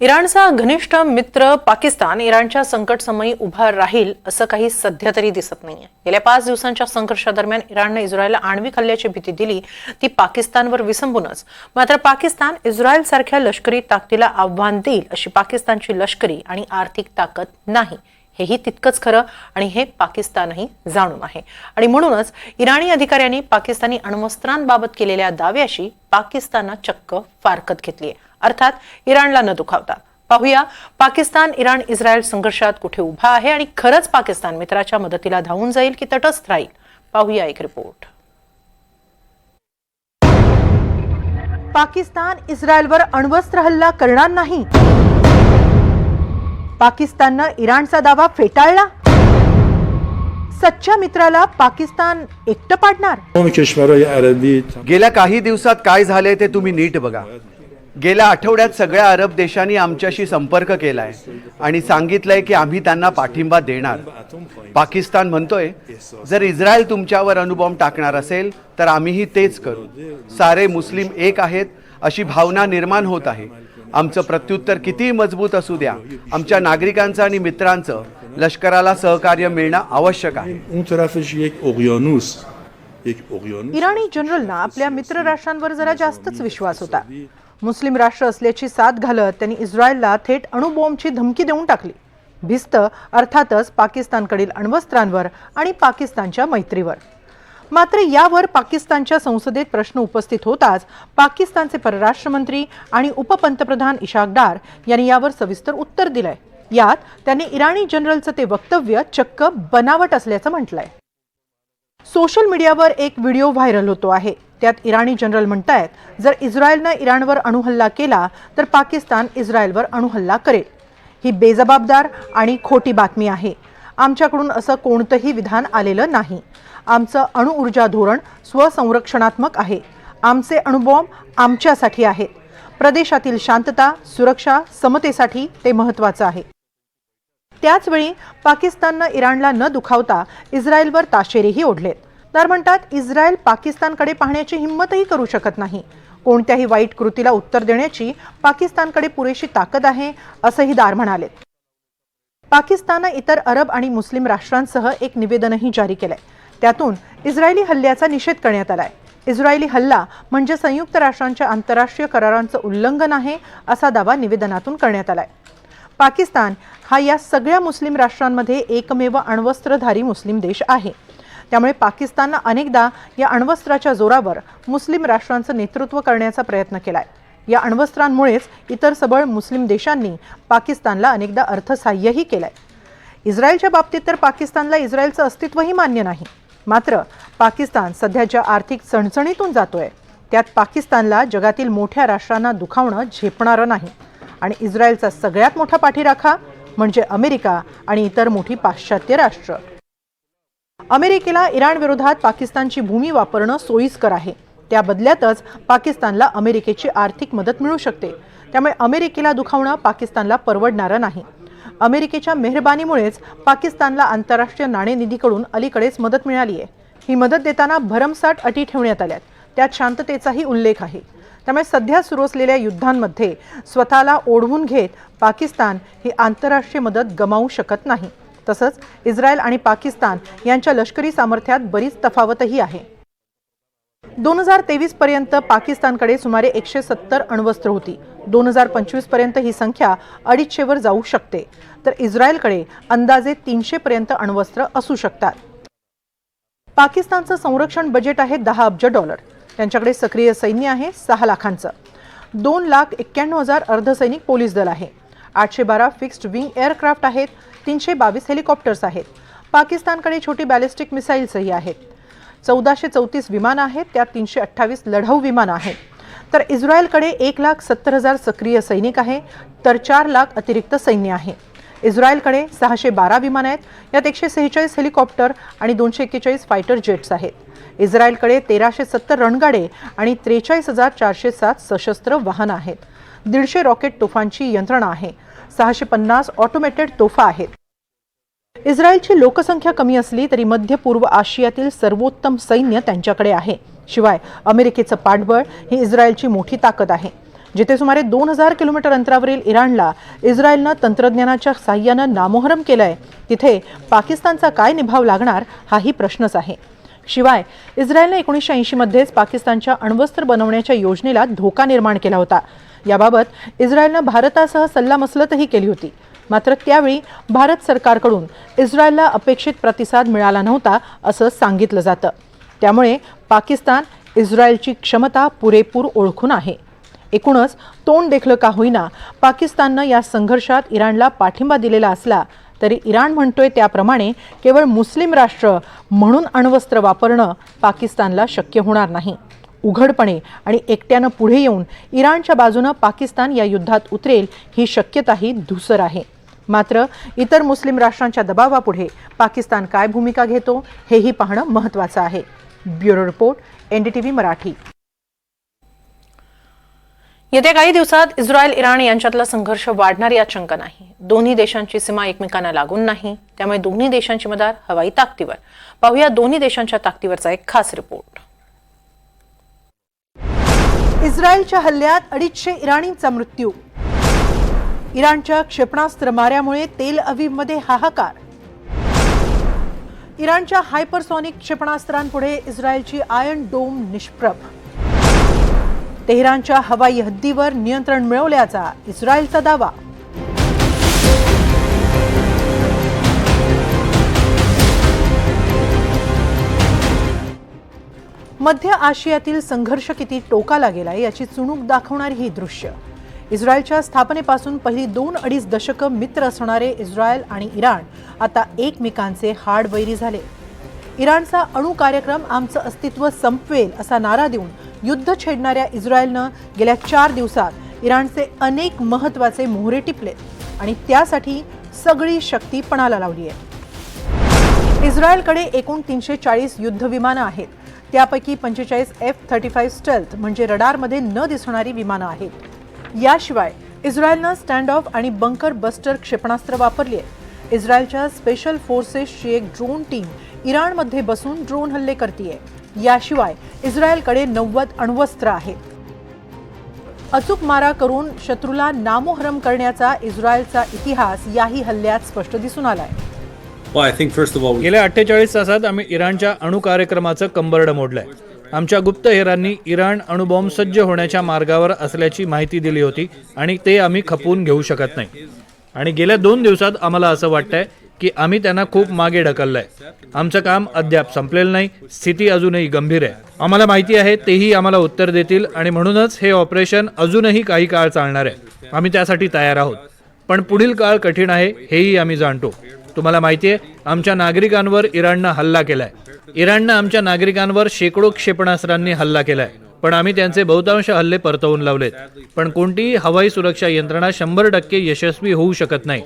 इराणचा घनिष्ठ मित्र पाकिस्तान इराणच्या संकटसमयी उभा राहील असं काही सध्या तरी दिसत नाहीये. गेल्या पाच दिवसांच्या संघर्षादरम्यान इराणनं इस्रायलला आण्विक हल्ल्याची भीती दिली. ती पाकिस्तानवर विसंबूनच. मात्र पाकिस्तान इस्रायल सारख्या लष्करी ताकदीला आव्हान देईल अशी पाकिस्तानची लष्करी आणि आर्थिक ताकद नाही. हेही तितकंच खरं आणि हे पाकिस्तानही जाणून आहे. आणि म्हणूनच इराणी अधिकाऱ्यांनी पाकिस्तानी अण्वस्त्रांबाबत केलेल्या दाव्याशी पाकिस्ताननं चक्क फारकत घेतली आहे अर्थात इराणला न दुखावता. पाहूया पाकिस्तान इराण इस्रायल संघर्षात कुठे उभा आहे आणि खरंच पाकिस्तान मित्राच्या मदतीला धावून जाईल की तटस्थ राहील? पाहूया एक रिपोर्ट. पाकिस्तान इस्रायलवर अण्वस्त्र हल्ला करणार नाही. पाकिस्ताननं इराणचा दावा फेटाळला. सच्च्या मित्राला पाकिस्तान एकटं पाडणार. गेल्या काही दिवसात काय झाले ते तुम्ही नीट बघा. गेल्या आठवड्यात सगळ्या अरब देशांनी आमच्याशी संपर्क केला आहे आणि सांगितलंय की आम्ही त्यांना पाठिंबा देणार. पाकिस्तान म्हणतोय जर इस्रायल तुमच्यावर अणुबॉम्ब टाकणार असेल तर आम्हीही तेच करू. सारे मुस्लिम एक आहेत अशी भावना निर्माण होत आहे. आमचं प्रत्युत्तर किती मजबूत असू द्या आमच्या नागरिकांचं आणि मित्रांचं लष्कराला सहकार्य मिळणं आवश्यक आहे. इराणी जनरलना आपल्या मित्र राष्ट्रांवर जरा जास्तच विश्वास होता. मुस्लिम राष्ट्र असल्याची साथ घालत त्यांनी इस्रायलला थेट अणुबॉम्बची धमकी देऊन टाकली. भिस्त अर्थातच पाकिस्तानकडील अण्वस्त्रांवर आणि पाकिस्तानच्या मैत्रीवर. मात्र यावर पाकिस्तानच्या संसदेत प्रश्न उपस्थित होताच पाकिस्तानचे परराष्ट्र मंत्री आणि उपपंतप्रधान इशाक डार यांनी यावर सविस्तर उत्तर दिलंय. यात त्यांनी इराणी जनरलचं ते वक्तव्य चक्क बनावट असल्याचं म्हटलंय. सोशल मीडियावर एक व्हिडिओ व्हायरल होतो आहे. त्यात इराणी जनरल म्हणतायत जर इस्रायलनं इराणवर अणुहल्ला केला तर पाकिस्तान इस्रायलवर अणुहल्ला करेल. ही बेजबाबदार आणि खोटी बातमी आहे. आमच्याकडून असं कोणतंही विधान आलेलं नाही. आमचं अणुऊर्जा धोरण स्वसंरक्षणात्मक आहे. आमचे अणुबॉम्ब आमच्यासाठी आहेत. प्रदेशातील शांतता सुरक्षा समतेसाठी ते महत्त्वाचं आहे. त्याचवेळी पाकिस्ताननं इराणला न दुखावता इस्रायलवर ताशेरेही ओढलेत. तर म्हणतात इस्रायल पाकिस्तानकडे पाहण्याची हिंमतही करू शकत नाही. कोणत्याही वाईट कृतीला उत्तर देण्याची पाकिस्तानकडे पुरेशी ताकद आहे असंही दार म्हणाले. पाकिस्ताननं इतर अरब आणि मुस्लिम राष्ट्रांसह एक निवेदनही जारी केलंय. त्यातून इस्रायली हल्ल्याचा निषेध करण्यात आलाय. इस्रायली हल्ला म्हणजे संयुक्त राष्ट्रांच्या आंतरराष्ट्रीय करारांचं उल्लंघन आहे असा दावा निवेदनातून करण्यात आलाय. पाकिस्तान हा या सगळ्या मुस्लिम राष्ट्रांमध्ये एकमेव अण्वस्त्रधारी मुस्लिम देश आहे. त्यामुळे पाकिस्ताननं अनेकदा या अण्वस्त्राच्या जोरावर मुस्लिम राष्ट्रांचं नेतृत्व करण्याचा प्रयत्न केलाय. या अण्वस्त्रांमुळेच इतर सबळ मुस्लिम देशांनी पाकिस्तानला अनेकदा अर्थसहाय्यही केलंय. इस्रायलच्या बाबतीत तर पाकिस्तानला इस्रायलचं अस्तित्वही मान्य नाही. मात्र पाकिस्तान सध्या ज्या आर्थिक चणचणीतून जातोय. त्यात पाकिस्तानला जगातील मोठ्या राष्ट्रांना दुखावणं झेपणारं नाही. आणि इस्रायलचा सगळ्यात मोठा पाठीराखा म्हणजे अमेरिका आणि इतर मोठी पाश्चात्य राष्ट्र. अमेरिकेला इराण विरोधात पाकिस्तानची भूमी वापरणं सोयीस्कर आहे. त्या बदल्यातच पाकिस्तानला अमेरिकेची आर्थिक मदत मिळू शकते. त्यामुळे अमेरिकेला दुखावणं पाकिस्तानला परवडणारं नाही. अमेरिकेच्या मेहरबानीमुळेच पाकिस्तानला आंतरराष्ट्रीय नाणेनिधीकडून अलीकडेच मदत मिळाली आहे. ही मदत देताना भरमसाठ अटी ठेवण्यात आल्यात. त्यात शांततेचाही उल्लेख आहे. त्यामुळे सध्या सुरू असलेल्या युद्धांमध्ये स्वतःला ओढवून घेत पाकिस्तान ही आंतरराष्ट्रीय मदत गमावू शकत नाही. तसंच इस्रायल आणि पाकिस्तान यांच्या लष्करी सामर्थ्यात बरीच तफावतही आहे. दोन हजार तेवीस पर्यंत पाकिस्तानकडे सुमारे एकशे सत्तर अण्वस्त्र होती. दोन हजार पंचवीसपर्यंत ही संख्या अडीचशेवर जाऊ शकते. तर इस्रायलकडे अंदाजे तीनशे पर्यंत अण्वस्त्र असू शकतात. पाकिस्तानचं संरक्षण बजेट आहे दहा अब्ज डॉलर. त्यांच्याकडे सक्रिय सैन्य आहे सहा लाखांचं. दोन लाख एक्क्याण्णव हजार अर्धसैनिक पोलीस दल आहे. आठशे बारा फिक्स्ड विंग एअरक्राफ्ट आहेत. तीनशे बावीस हेलिकॉप्टर्स आहेत. पाकिस्तानकडे छोटी बॅलिस्टिक मिसाईल्सही आहेत. चौदाशे चौतीस विमानं आहेत त्यात तीनशे अठ्ठावीस लढाऊ विमानं आहेत. तर इस्रायलकडे एक लाख सत्तर हजार सक्रिय सैनिक आहे तर चार लाख अतिरिक्त सैन्य आहे. इस्रायलकडे सहाशे बारा विमानं आहेत यात एकशे सेहेचाळीस हेलिकॉप्टर आणि दोनशे एक्केचाळीस फायटर जेट्स आहेत. इस्रायलकडे तेराशे सत्तर रणगाडे आणि त्रेचाळीस हजार चारशे सात सशस्त्र वाहनं आहेत. दीडशे रॉकेट तोफांची यंत्रणा आहे. सहाशे पन्नास ऑटोमेटेड तोफा आहेत. इस्रायलची लोकसंख्या कमी असली तरी मध्य पूर्व आशियातील सर्वोत्तम सैन्य त्यांच्याकडे आहे. शिवाय अमेरिकेचं पाठबळ ही इस्रायलची मोठी ताकद आहे. जिथे सुमारे दोन हजार किलोमीटर अंतरावरील इराणला इस्रायलनं तंत्रज्ञानाच्या साह्यानं नामोहरम केलंय तिथे पाकिस्तानचा काय निभाव लागणार हाही प्रश्नच आहे. शिवाय इस्रायलने एकोणीसशे ऐंशीमध्येच पाकिस्तानच्या अण्वस्त्र बनवण्याच्या योजनेला धोका निर्माण केला होता. याबाबत इस्रायलनं भारतासह सल्लामसलतही केली होती. मात्र त्यावेळी भारत सरकारकडून इस्रायलला अपेक्षित प्रतिसाद मिळाला नव्हता असं सांगितलं जातं. त्यामुळे पाकिस्तान इस्रायलची क्षमता पुरेपूर ओळखून आहे. एकूणच तोंड देखलं का होईना पाकिस्ताननं या संघर्षात इराणला पाठिंबा दिलेला असला तरी इराण म्हणतोय त्याप्रमाणे केवळ मुस्लिम राष्ट्र म्हणून अण्वस्त्र वापरणं पाकिस्तानला शक्य होणार नाही. उघडपणे आणि एकट्यानं पुढे येऊन इराणच्या बाजूनं पाकिस्तान या युद्धात उतरेल ही शक्यताही धुसर आहे. मात्र इतर मुस्लिम राष्ट्रांच्या दबावापुढे पाकिस्तान काय भूमिका घेतो हेही पाहणं महत्त्वाचं आहे. Bureau report NDTV Marathi. येत्या काही दिवसात इस्रायल इराण यांच्यातला संघर्ष वाढणार यात शंका नाही. दोन्ही देशांची सीमा एकमेकांना लागून नाही. त्यामुळे दोन्ही देशांची मदार हवाई ताकदीवर. पाहूया दोन्ही देशांच्या ताकदीवरचा एक खास रिपोर्ट. इस्रायलच्या हल्ल्यात अडीचशे इराणींचा मृत्यू. इराणच्या क्षेपणास्त्र माऱ्यामुळे तेल अवीवमध्ये हाहाकार. इराणच्या हायपरसॉनिक क्षेपणास्त्रांपुढे इस्रायलची आयर्न डोम निष्प्रभ. तेहरानच्या हवाई हद्दीवर नियंत्रण मिळवल्याचा इस्रायलचा दावा. मध्य आशियातील संघर्ष किती टोकाला गेला याची चुणूक दाखवणारी ही दृश्य. इस्रायलच्या स्थापनेपासून पहिली दोन अडीच दशकं मित्र असणारे इस्रायल आणि इराण आता एकमेकांचे हाडवैरी झाले. इराणचा अणु कार्यक्रम आमचं अस्तित्व संपवेल असा नारा देऊन युद्ध छेडणाऱ्या इस्रायलनं गेल्या चार दिवसात इराणचे अनेक महत्त्वाचे मोहरे टिपले आणि त्यासाठी सगळी शक्ती पणाला लावली आहे इस्रायलकडे एकूण तीनशे चाळीस युद्धविमानं आहेत. त्यापैकी पंचेचाळीस एफ थर्टी फाईव्ह स्टेल्थ म्हणजे रडारमध्ये न दिसणारी विमानं आहेत. याशिवाय इस्रायलनं स्टँड ऑफ आणि बंकर बस्टर क्षेपणास्त्र वापरली आहे. इस्रायलच्या स्पेशल फोर्सेसची एक ड्रोन टीम इराणमध्ये बसून ड्रोन हल्ले करतीये. याशिवाय इस्रायलकडे नव्वद अण्वस्त्र आहेत. अचूक मारा करून शत्रूला नामोहरम करण्याचा इस्रायलचा इतिहास याही हल्ल्यात स्पष्ट दिसून आलाय. Well, I think first of all, we गेल्या अठ्ठेचाळीस तासात आम्ही इराणच्या अणु कार्यक्रमाचं कंबरडं मोडलंय. आमच्या गुप्तहेरांनी इराण अणुबॉम्ब सज्ज होण्याच्या मार्गावर असल्याची माहिती दिली होती आणि ते आम्ही खपवून घेऊ शकत नाही. आणि गेल्या दोन दिवसात आम्हाला असं वाटतंय की आम्ही त्यांना खूप मागे ढकललंय. आमचं काम अद्याप संपलेलं नाही स्थिती अजूनही गंभीर आहे. आम्हाला माहिती आहे तेही आम्हाला उत्तर देतील आणि म्हणूनच हे ऑपरेशन अजूनही काही काळ चालणार आहे. आम्ही त्यासाठी तयार आहोत. पण पुढील काळ कठीण आहे हेही आम्ही जाणतो. तुम्हाला माहिती आहे आमच्या नागरिकांवर इराणनं हल्ला केलाय. इराणनं आमच्या नागरिकांवर शेकडो क्षेपणास्त्रांनी हल्ला केलाय. पण आम्ही त्यांचे बहुतांश हल्ले परतवून लावलेत. पण कोणतीही हवाई सुरक्षा यंत्रणा शंभर टक्के यशस्वी होऊ शकत नाही.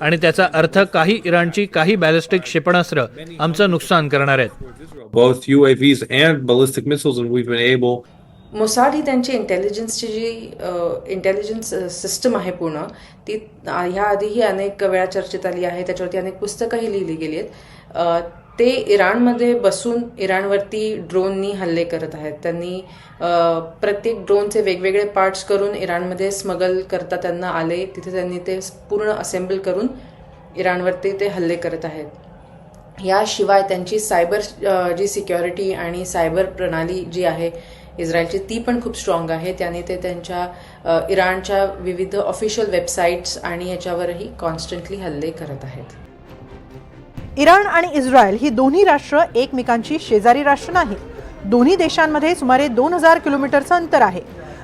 आणि त्याचा अर्थ काही इराणची काही बॅलिस्टिक क्षेपणास्त्र आमचं नुकसान करणार आहेत. मोसाड ही त्यांची इंटेलिजन्सची जी इंटेलिजन्स सिस्टम आहे पूर्ण ती ह्या आधीही अनेक वेळा चर्चेत आली आहे त्याच्यावरती अनेक पुस्तकंही लिहिली गेली आहेत ते इराणमध्ये बसून इराणवरती ड्रोननी हल्ले करत आहेत. त्यांनी प्रत्येक ड्रोनचे वेगवेगळे पार्ट्स करून इराणमध्ये स्मगल करता त्यांना आले. तिथे त्यांनी ते पूर्ण असेंबल करून इराणवरती ते हल्ले करत आहेत. याशिवाय त्यांची सायबर जी सिक्युरिटी आणि सायबर प्रणाली जी आहे इस्रायलची ती पण खूप स्ट्रॉंग आहे. त्याने ते त्यांच्या इराणच्या विविध ऑफिशियल वेबसाईट्स आणि याच्यावरही कॉन्स्टंटली हल्ले करत आहेत. इराण आणि इस्रायल ही दोन्ही राष्ट्र एकमेकांची शेजारी राष्ट्र नाही. दोन्ही देशांमध्ये सुमारे दोन हजार किलोमीटरचं अंतर आहे.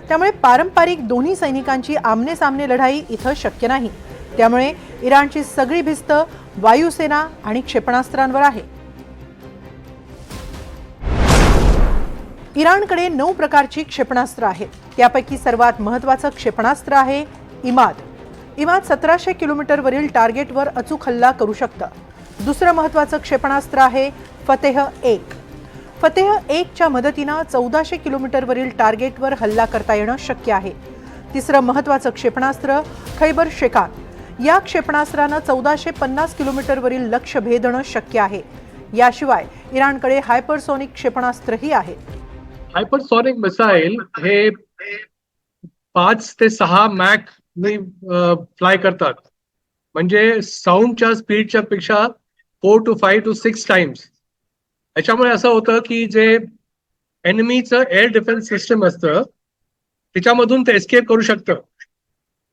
त्यामुळे पारंपरिक दोन्ही सैनिकांची आमने सामने लढाई इथं शक्य नाही. त्यामुळे इराणची सगळी भिस्त वायुसेना आणि क्षेपणास्त्रांवर आहे. इराणकडे नऊ प्रकारची क्षेपणास्त्र आहेत. त्यापैकी सर्वात महत्त्वाचं क्षेपणास्त्र आहे इमाद. इमाद सतराशे किलोमीटरवरील टार्गेटवर अचूक हल्ला करू शकतं. दुसरं महत्त्वाचं क्षेपणास्त्र आहे फतेह एक. फतेह एकच्या मदतीनं चौदाशे किलोमीटरवरील टार्गेटवर हल्ला करता येणं शक्य आहे. तिसरं महत्त्वाचं क्षेपणास्त्र खैबर शेकान. या क्षेपणास्त्रानं चौदाशे पन्नास किलोमीटरवरील लक्ष भेदणं शक्य आहे. याशिवाय इराणकडे हायपरसॉनिक क्षेपणास्त्रही आहे हायपरसॉनिक मिसाईल हे पाच ते सहा मॅक फ्लाय करतात. म्हणजे साऊंडच्या स्पीडच्या पेक्षा four to five to six times. याच्यामुळे असं होतं की जे एनिमीचं एअर डिफेन्स सिस्टम असतं त्याच्यामधून ते एस्केप करू शकतं.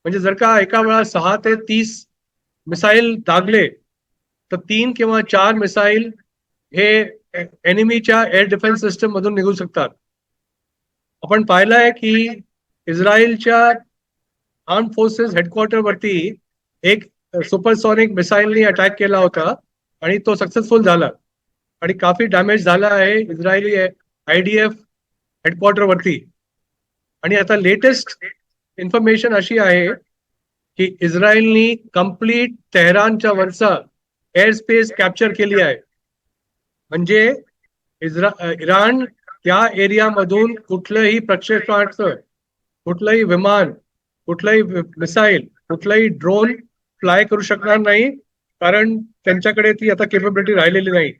म्हणजे जर का एका वेळा सहा ते तीस मिसाईल दागले तर तीन किंवा चार मिसाईल हे एनिमीच्या एअर डिफेन्स सिस्टम मधून निघू शकतात. आपण पाहिलं आहे की इस्रायलच्या आर्म फोर्सेस हेडक्वार्टर वरती एक सुपरसॉनिक मिसाईलनी अटॅक केला होता आणि तो सक्सेसफुल झाला. आणि काफी डॅमेज झाला आहे इस्रायली आयडीएफ हेडक्वार्टर वरती. आणि आता लेटेस्ट इन्फॉर्मेशन अशी आहे की इस्रायलनी कंप्लीट तेहरानच्या वरचा एअर स्पेस कॅप्चर केली आहे. म्हणजे इस्रा इराण त्या एरियामधून कुठलंही प्रक्षेपणास्त्र कुठलंही विमान कुठलंही मिसाईल कुठलंही ड्रोन फ्लाय करू शकणार नाही कारण त्यांच्याकडे ती आता केपेबिलिटी राहिलेली नाही.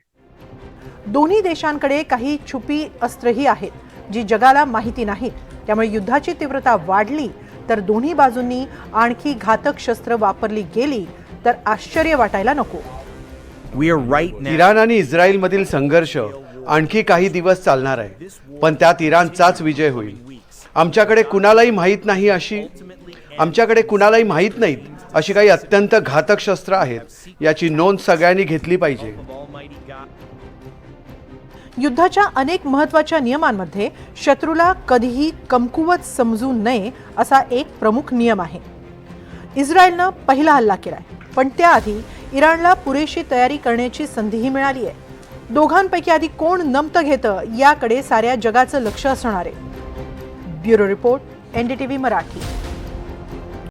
दोन्ही देशांकडे काही छुपी अस्त्रही आहेत जी जगाला माहिती नाहीत. त्यामुळे युद्धाची तीव्रता वाढली तर दोन्ही बाजूंनी आणखी घातक शस्त्र वापरली गेली तर आश्चर्य वाटायला नको. इराण आणि इस्रायलमधील संघर्ष आणखी काही दिवस चालणार आहे. पण त्यात इराणचाच विजय होईल. आमच्याकडे कुणालाही माहीत नाही अशी आमच्याकडे कुणालाही माहीत नाहीत अशी काही अत्यंत घातक शस्त्र आहेत याची नोंद सगळ्यांनी घेतली पाहिजे. युद्धाच्या अनेक महत्त्वाच्या नियमांमध्ये शत्रूला कधीही कमकुवत समजू नये असा एक प्रमुख नियम आहे. इस्रायलनं पहिला हल्ला केलाय पण त्याआधी इराणला पुरेशी तयारी करण्याची संधीही मिळाली आहे. दोघांपैकी आधी कोण नमतं घेतं याकडे साऱ्या जगाचं लक्ष असणार आहे. Bureau report NDTV Marathi.